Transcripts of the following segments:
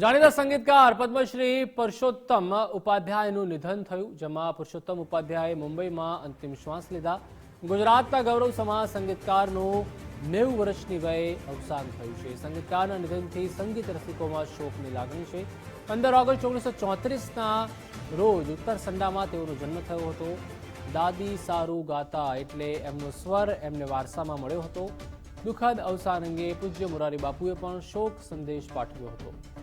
જાણીતા સંગીતકાર પદ્મશ્રી પુરુષોત્તમ ઉપાધ્યાયનું નિધન થયું, જેમાં પુરુષોત્તમ ઉપાધ્યાયે મુંબઈમાં અંતિમ શ્વાસ લીધા. ગુજરાતના ગૌરવ સમાજ સંગીતકારનું નેવું વર્ષની વયે અવસાન થયું છે. સંગીતકારના નિધનથી સંગીત રસિકોમાં શોકની લાગણી છે. પંદર ઓગસ્ટ ઓગણીસો ચોત્રીસના રોજ ઉત્તર સંડામાં તેઓનો જન્મ થયો હતો. દાદી સારું ગાતા એટલે એમનો સ્વર એમને વારસામાં મળ્યો હતો. દુઃખદ અવસાન અંગે પૂજ્ય મોરારી બાપુએ પણ શોક સંદેશ પાઠવ્યો હતો.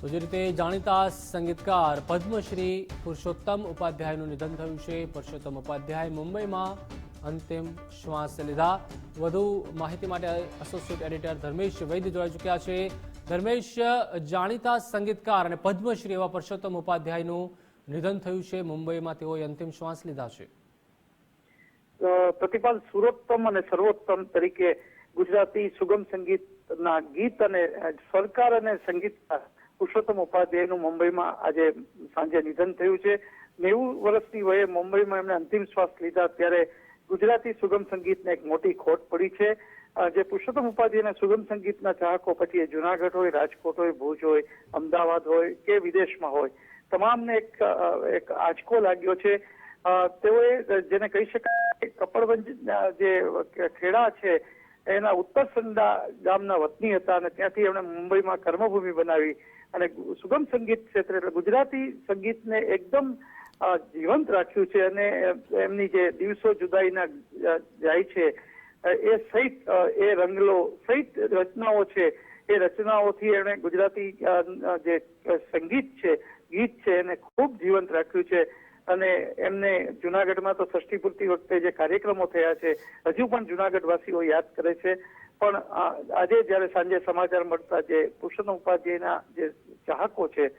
તો જે રીતે જાણીતા સંગીતકાર પદ્મશ્રી પુરુષોત્તમ ઉપાધ્યાયનું નિધન થયું છે. પુરુષોત્તમ ઉપાધ્યાય મુંબઈમાં અંતિમ શ્વાસ લીધા. વધુ માહિતી માટે એસોસિએટ એડિટર ધર્મેશ વૈદ્ય જોડાઈ ચૂક્યા છે. ધર્મેશ, જાણીતા સંગીતકાર અને પદ્મશ્રી એવા પુરુષોત્તમ ઉપાધ્યાયનું નિધન થયું છે. મુંબઈમાં તેઓએ અંતિમ શ્વાસ લીધા છે. પ્રતિપાલ સુરોત્તમ અને સર્વોત્તમ તરીકે ગુજરાતી સુગમ સંગીતના ગીત અને સરકાર અને સંગીતકાર પુરુષોત્તમ ઉપાધ્યાયનું મુંબઈમાં આજે સાંજે નિધન થયું છે. નેવું વર્ષની વયે મુંબઈમાં એમણે અંતિમ શ્વાસ લીધા ત્યારે ગુજરાતી સુગમ સંગીતને એક મોટી ખોટ પડી છે. જે પુરુષોત્તમ ઉપાધ્યાયના સુગમ સંગીતના ચાહકો પછી જુનાગઢ હોય, રાજકોટ હોય, ભુજ હોય, અમદાવાદ હોય કે વિદેશમાં હોય, તમામને એક એક આંચકો લાગ્યો છે. તેઓએ, જેને કહી શકાય કપડવંજ જે ખેડા છે એના ઉત્તર સંડા ગામના વતની હતા અને ત્યાંથી એમણે મુંબઈમાં કર્મભૂમિ બનાવી અને સુગમ સંગીત ક્ષેત્રે એટલે ગુજરાતી સંગીતને એકદમ જીવંત રાખ્યું છે અને એમની જે દિવસો જુદાઈના જાય છે એ સહિત એ રંગલો સહિત રચનાઓ છે. એ રચનાઓથી એણે ગુજરાતી જે સંગીત છે, ગીત છે એને ખૂબ જીવંત રાખ્યું છે. અને એમને જુનાગઢમાં તો ષષ્ઠી પૂર્તિ વખતે જે કાર્યક્રમો થયા છે, હજુ પણ જુનાગઢવાસીઓ યાદ કરે છે. પણ આજે જ્યારે સાંજે સમાચાર મળતા જે પુરુષોત્તમ ઉપાધ્યાયના જે ચાહકો છે,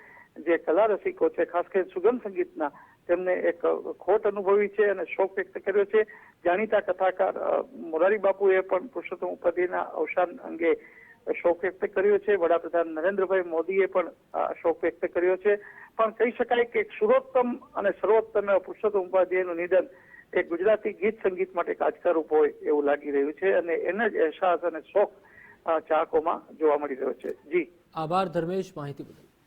જે કલા રસિકો છે, ખાસ કરીને સુગમ સંગીતના, તેમને એક ખોટ અનુભવી છે અને શોક વ્યક્ત કર્યો છે. જાણીતા કથાકાર મોરારી બાપુએ પણ પુરુષોત્તમ ઉપાધ્યાયના અવસાન અંગે શોક વ્યક્ત કર્યો છે. વડાપ્રધાન નરેન્દ્રભાઈ મોદીએ પણ શોક વ્યક્ત કર્યો છે. પણ કહી શકાય કે સુરોત્તમ અને સર્વોત્તમ એવા પુરુષોત્તમ ઉપાધ્યાયનું નિધન એ ગુજરાતી ગીત સંગીત માટે એક હોય એવું લાગી રહ્યું છે અને એનો જ અહેસાસ અને શોક ચાહકોમાં જોવા મળી રહ્યો છે. જી. આભાર, ધર્મેશ. માહિતી બદલ.